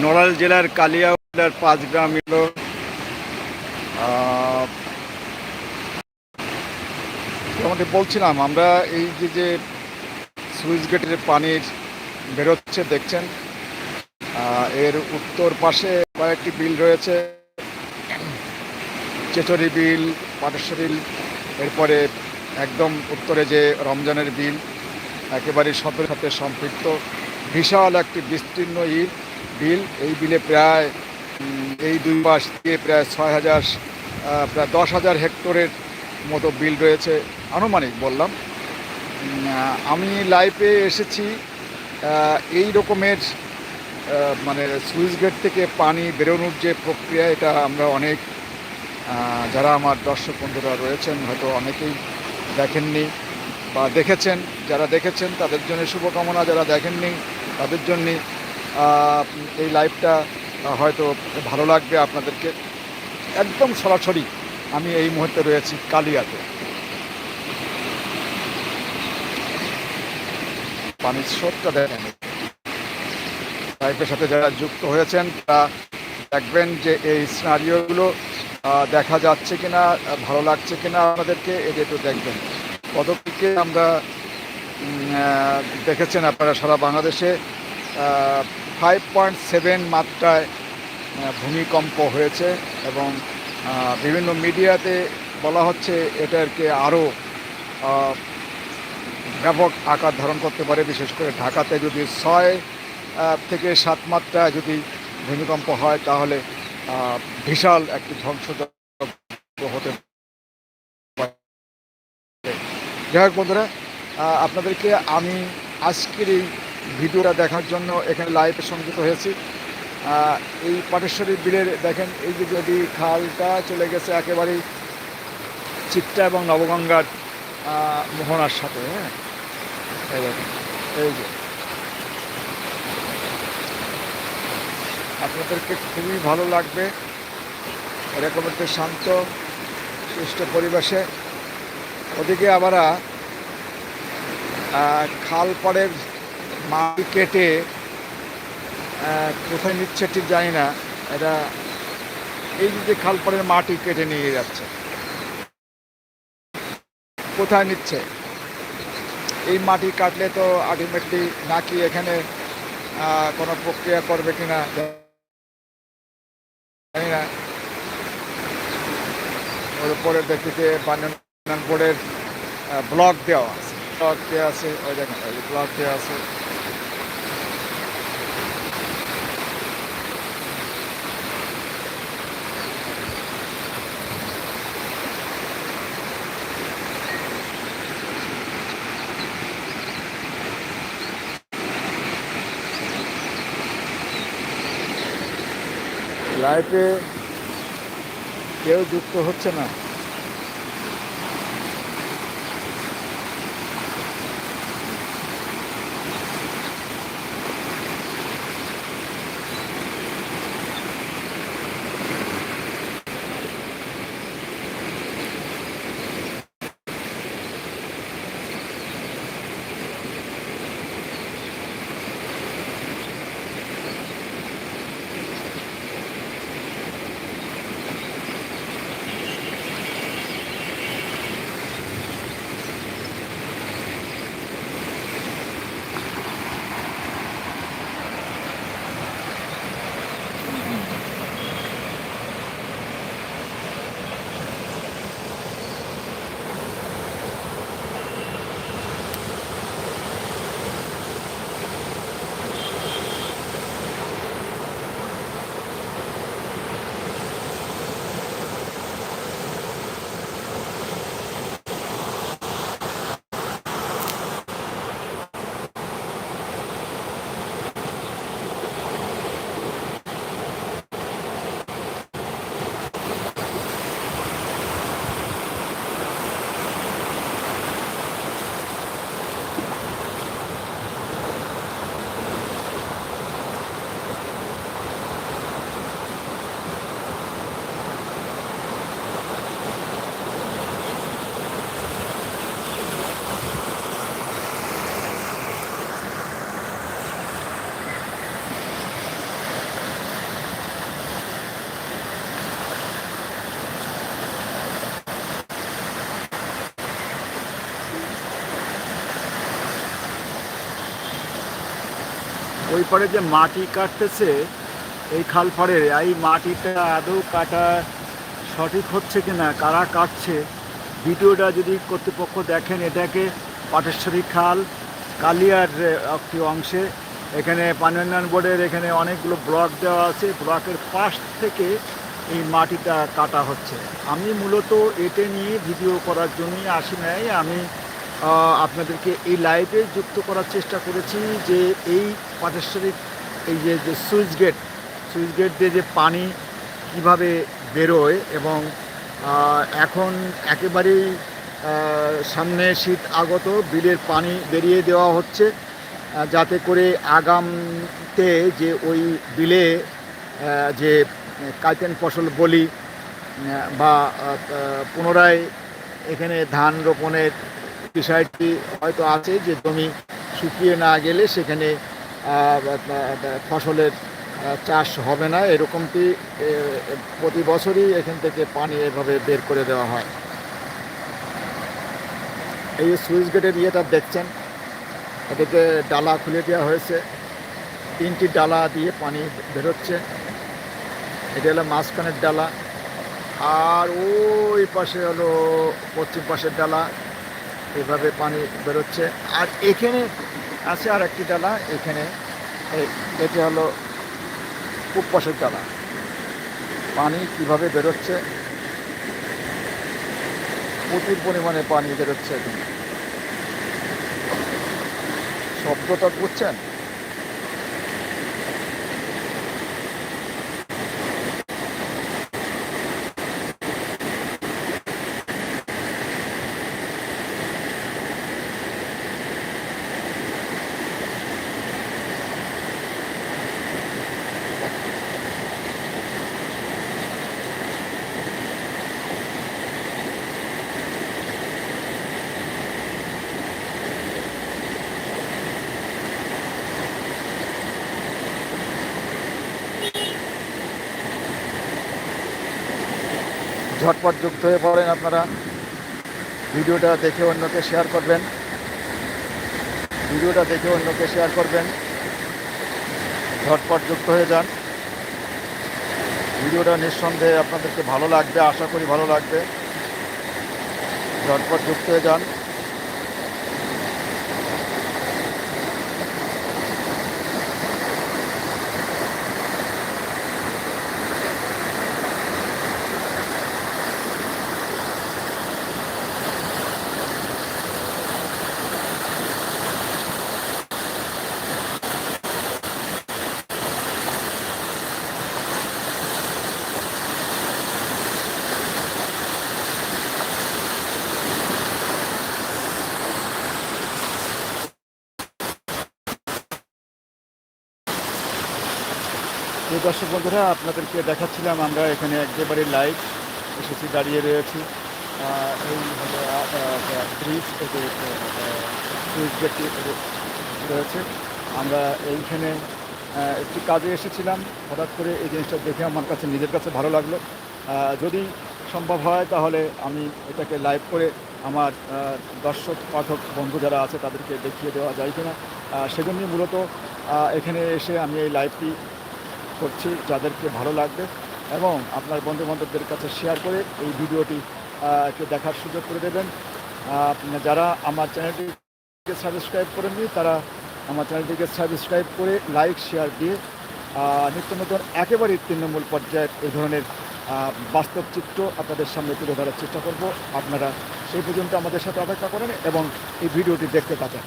নড়াইল জেলার কালিয়া উপজেলার পাঁচ গ্রাম এলো। যেমনটি বলছিলাম, আমরা এই যে যে সুইচ গেটের পানির বেরোচ্ছে দেখছেন এর উত্তর পাশে কয়েকটি বিল রয়েছে। চেচরি বিল, পাটেশ্বরী বিল, এরপরে একদম উত্তরে যে রমজানের বিল, একেবারে সতের সাথে সম্পৃক্ত। বিশাল একটি বিস্তীর্ণ ইল বিল। এই বিলে প্রায় এই দুই মাস দিয়ে প্রায় ছয় হাজার প্রায় দশ হাজার হেক্টরের মতো বিল রয়েছে, আনুমানিক বললাম। আমি লাইফে এসেছি এই রকমের মানে সুইচ গেট থেকে পানি বেরোনোর যে প্রক্রিয়া, এটা আমরা অনেক যারা আমার দর্শক বন্ধুরা রয়েছেন, হয়তো অনেকেই দেখেননি বা দেখেছেন, যারা দেখেছেন, তাদের জন্য শুভকামনা, যারা দেখেননি, তাদের জন্য এই লাইভটা হয়তো ভালো লাগবে আপনাদেরকে। একদম সরাসরি আমি এই মুহূর্তে রয়েছি কালিয়াতে। পানির স্রোতটা দেখেন। লাইফের সাথে যারা যুক্ত হয়েছেন, তারা দেখবেন যে এই স্নারিওগুলো দেখা যাচ্ছে কিনা, ভালো লাগছে কিনা আপনাদেরকে, এটা একটু দেখবেন। গতকালকে আমরা দেখেছেন আপনারা সারা বাংলাদেশে ফাইভ পয়েন্ট সেভেন মাত্রায় ভূমিকম্প হয়েছে এবং বিভিন্ন মিডিয়াতে বলা হচ্ছে এটাকে আরও ব্যাপক আকার ধারণ করতে পারে, বিশেষ করে ঢাকাতে যদি ছয় থেকে সাত মাত্রায় যদি ভূমিকম্প হয়, তাহলে বিশাল একটি ধ্বংসযজ্ঞ হতে যাই হোক বন্ধুরা আপনাদেরকে আমি আজকের এই ভিডিওটা দেখার জন্য এখানে লাইভে সংযুক্ত হয়েছি। এই পাটেশ্বরী বিলের দেখেন, এই যে যদি খালটা চলে গেছে একেবারেই চিত্রা এবং নবগঙ্গার মোহনার সাথে হ্যাঁ? এই যে। আপনাদেরকে খুবই ভালো লাগবে। এরকম একটা শান্ত সুষ্ঠ পরিবেশে। ওদিকে আবার খাল পাড়ের মাটি কেটে কোথায় নিচ্ছে ঠিক জানি না। এটা এই যে খাল পাড়ের মাটি কেটে নিয়ে যাচ্ছে। কোথায় নিচ্ছে? এই মাটি কাটলে তো আলটিমেটলি নাকি এখানে কোনো প্রক্রিয়া করবে কিনা জানি না। ওর উপরে দেখতে উন্নয়ন বোর্ডের ব্লক দেওয়া আছে। ব্লক দেওয়া আছে, ওই দেখেন ব্লক দেওয়া আছে। লাইফে কেউ যুক্ত হচ্ছে না। ওই পারে যে মাটি কাটতেছে, এই খাল পাড়ে এই মাটিটা আদৌ কাটা সঠিক হচ্ছে কিনা, কারা কাটছে, ভিডিওটা যদি কর্তৃপক্ষ দেখেন, এটাকে পাটেশ্বরী খাল, কালিয়ার একটি অংশে, এখানে পানি উন্নয়ন বোর্ডের এখানে অনেকগুলো ব্লক দেওয়া আছে, ব্লকের পাশ থেকে এই মাটিটা কাটা হচ্ছে। আমি মূলত এটা নিয়ে ভিডিও করার জন্যই আসি নাই, আমি আপনাদেরকে এই লাইভে যুক্ত করার চেষ্টা করেছি যে এই পাটেশ্বরী, এই যে যে সুইচ গেট সুইচ গেট দিয়ে যে পানি কীভাবে বেরোয় এবং এখন একেবারেই সামনে শীত আগত, বিলের পানি বেরিয়ে দেওয়া হচ্ছে যাতে করে আগামতে যে ওই বিলে যে কাইতেন ফসল বলি বা পুনরায় এখানে ধান রোপণের বিষয়টি হয়তো আছে যে জমি শুকিয়ে না গেলে সেখানে ফসলের চাষ হবে না। এরকমটি প্রতি বছরই এখান থেকে পানি এভাবে বের করে দেওয়া হয়। এই সুইচ গেটের ইয়েটা দেখছেন? এটাকে ডালা খুলে দেওয়া হয়েছে। তিনটি ডালা দিয়ে পানি বেরোচ্ছে। এটা হলো মাঝখানের ডালা। আর ওই পাশে হলো পশ্চিম পাশের ডালা। এভাবে পানি বেরোচ্ছে। আর এখানে আছে আর একটি ডালা, এখানে এটি হলো খুব ডালা। পানি কীভাবে বেরোচ্ছে? প্রচুর পরিমাণে পানি বেরোচ্ছে এখানে। শব্দটা বুঝছেন? ঝটপট যুক্ত হয়ে পড়েন আপনারা। ভিডিওটা দেখে অন্যকে শেয়ার করবেন। ভিডিওটা দেখে অন্যকে শেয়ার করবেন। ঝটপট যুক্ত হয়ে যান। ভিডিওটা নিঃসন্দেহে আপনাদেরকে ভালো লাগবে, আশা করি ভালো লাগবে। ঝটপট যুক্ত হয়ে যান। দর্শক বন্ধুরা, আপনাদেরকে দেখাচ্ছিলাম আমরা এখানে একেবারে লাইভ এসেছি, দাঁড়িয়ে রয়েছি। এই ব্রিজ সুইচ রয়েছে। আমরা এইখানে একটি কাজে এসেছিলাম। হঠাৎ করে এই জিনিসটা দেখে আমার কাছে, নিজের কাছে ভালো লাগল। যদি সম্ভব হয় তাহলে আমি এটাকে লাইভ করে আমার দর্শক, পাঠক, বন্ধু যারা আছে তাদেরকে দেখিয়ে দেওয়া যায় কিনা। সেজন্যই মূলত এখানে এসে আমি এই লাইভটি করছি, যাদেরকে ভালো লাগবে এবং আপনার বন্ধু বান্ধবদের কাছে শেয়ার করে এই ভিডিওটি দেখার সুযোগ করে দেবেন। যারা আমার চ্যানেলটিকে সাবস্ক্রাইব করেননি, তারা আমার চ্যানেলটিকে সাবস্ক্রাইব করে লাইক শেয়ার দিয়ে নিত্য নতুন একেবারেই তৃণমূল পর্যায়ের এই ধরনের বাস্তব চিত্র আপনাদের সামনে তুলে ধরার চেষ্টা করব। আপনারা সেই পর্যন্ত আমাদের সাথে অপেক্ষা করেন এবং এই ভিডিওটি দেখতে থাকেন।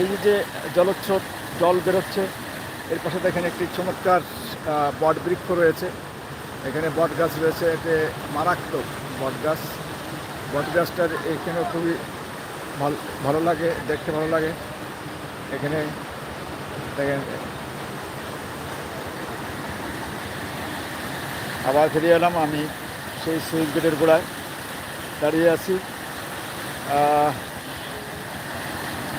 এই যে জলোচ্ছ্বাস, জল বেরোচ্ছে, এর পাশে দেখেন একটি চমৎকার বট বৃক্ষ রয়েছে। এখানে বট গাছ রয়েছে, এতে মারাত্মক বট গাছ বট গাছটার এখানে খুবই ভালো ভালো লাগে, দেখতে ভালো লাগে। এখানে দেখেন। আবার ফিরে এলাম আমি সেই সুইচ গেটের গোড়ায়। দাঁড়িয়ে আছি।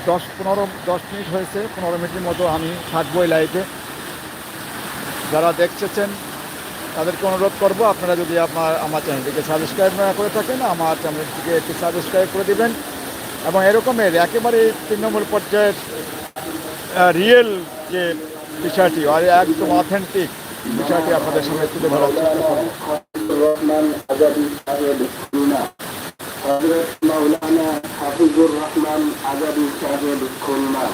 দশ, পনেরো, দশ মিনিট হয়েছে, পনেরো মিনিটের মতো আমি থাকব এই লাইটে যারা দেখছেন তাদেরকে অনুরোধ করব, আপনারা যদি আপনার, আমার চ্যানেলটিকে সাবস্ক্রাইব না করে থাকেন, আমার চ্যানেলটিকে একটি সাবস্ক্রাইব করে দেবেন। এবং এরকমের একেবারে তৃণমূল পর্যায়ের রিয়েল যে বিষয়টি, আর একদম অথেন্টিক বিষয়টি আপনাদের সামনে তুলে ধরার চেষ্টা করব। হজরত মৌলানা হাফিজুর রহমান আজাদি সাহেব খুলনা।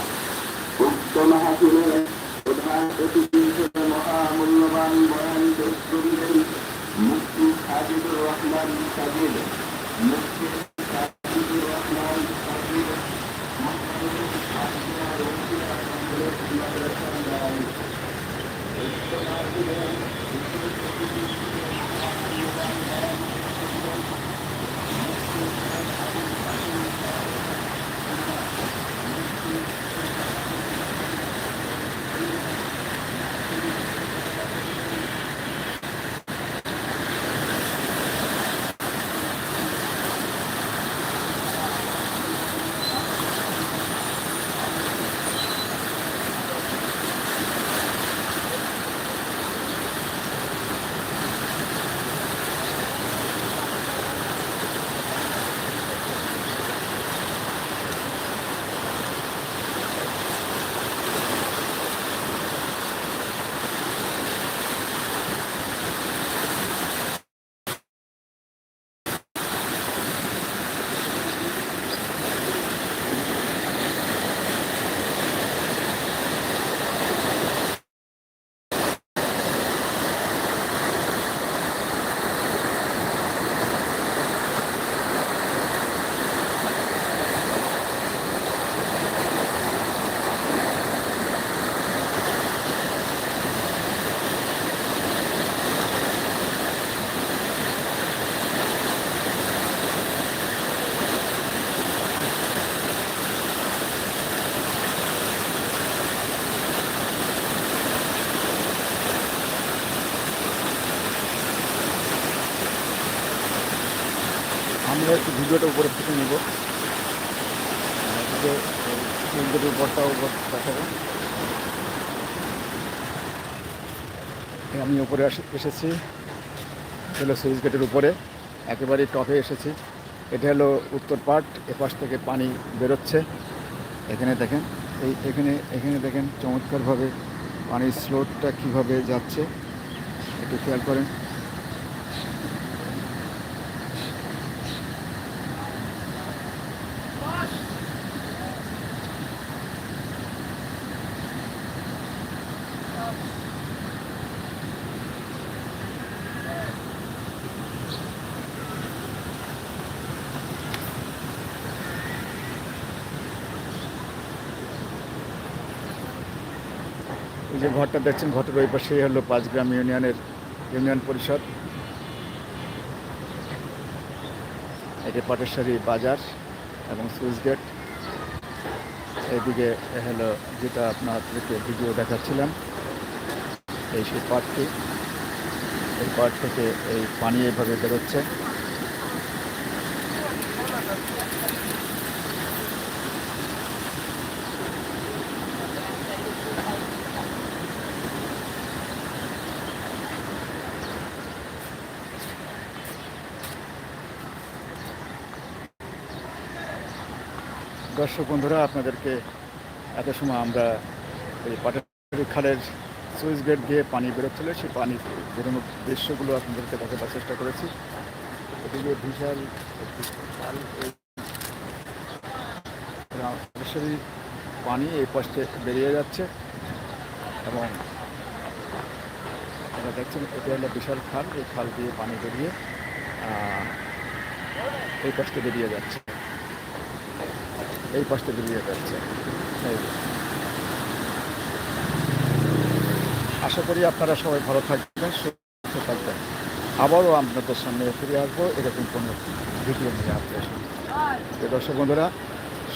উক্ত মাহাতিমের প্রধান অতিথি হিসেবে মহামূল্যবান বয়ান মুক্তি হাজিদুর রহমান সাজিদ মুক্তি আমি উপরে এসেছি। হলো সুইচ গেটের উপরে। একেবারে টপে এসেছি। এটা হলো উত্তর পাট, এপাশ থেকে পানি বেরোচ্ছে। এখানে দেখেন, এই এখানে এখানে দেখেন চমৎকারভাবে পানির স্লোটটা কীভাবে যাচ্ছে। একটু খেয়াল করেন। যে ঘরটা দেখছেন, ঘরটার ওই পাশেই হলো পাঁচগ্রাম ইউনিয়নের ইউনিয়ন পরিষদ। এটি পাটেশ্বরী বাজার এবং সুইচ গেট। এদিকে হলো যেটা আপনাদেরকে ভিডিও দেখাচ্ছিলাম, এই সেই পার্কটি এই পার্ক থেকে এই পানি এইভাবে বেরোচ্ছে। দর্শক বন্ধুরা, আপনাদেরকে এত সময় আমরা এই পাটারি খালের সুইচ গেট দিয়ে পানি বেরোচ্ছিল সেই পানি বেরোনোর দৃশ্যগুলো আপনাদেরকে দেখাবার চেষ্টা করেছি। এদিকে বিশাল একটি সরাসরি পানি এই পাশে বেরিয়ে যাচ্ছে এবং আপনারা দেখছেন, এটা হলো বিশাল খাল। এই খাল দিয়ে পানি বেরিয়ে এই পাশে বেরিয়ে যাচ্ছে। এই পাশটা বেরিয়ে যাচ্ছে। এই। আশা করি আপনারা সবাই ভালো থাকবেন, সুস্থ থাকবেন। আবারও আপনাদের সামনে ফিরে আসব এরকম কোনো ভিডিও নিয়ে আপনি তো দর্শক বন্ধুরা,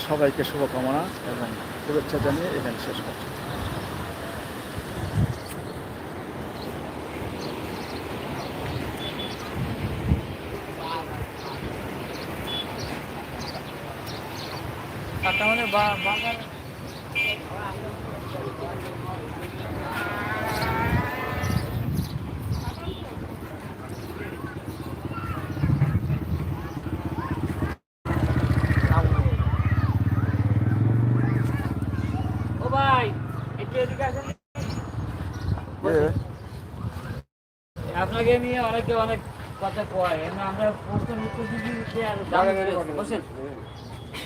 সবাইকে শুভকামনা এবং শুভেচ্ছা জানিয়ে এখানে শেষ করছি। আর তাহলে আপনাকে নিয়ে অনেকে অনেক কথা কয়। আমরা প্রশ্ন উত্তর দিচ্ছি বসেন।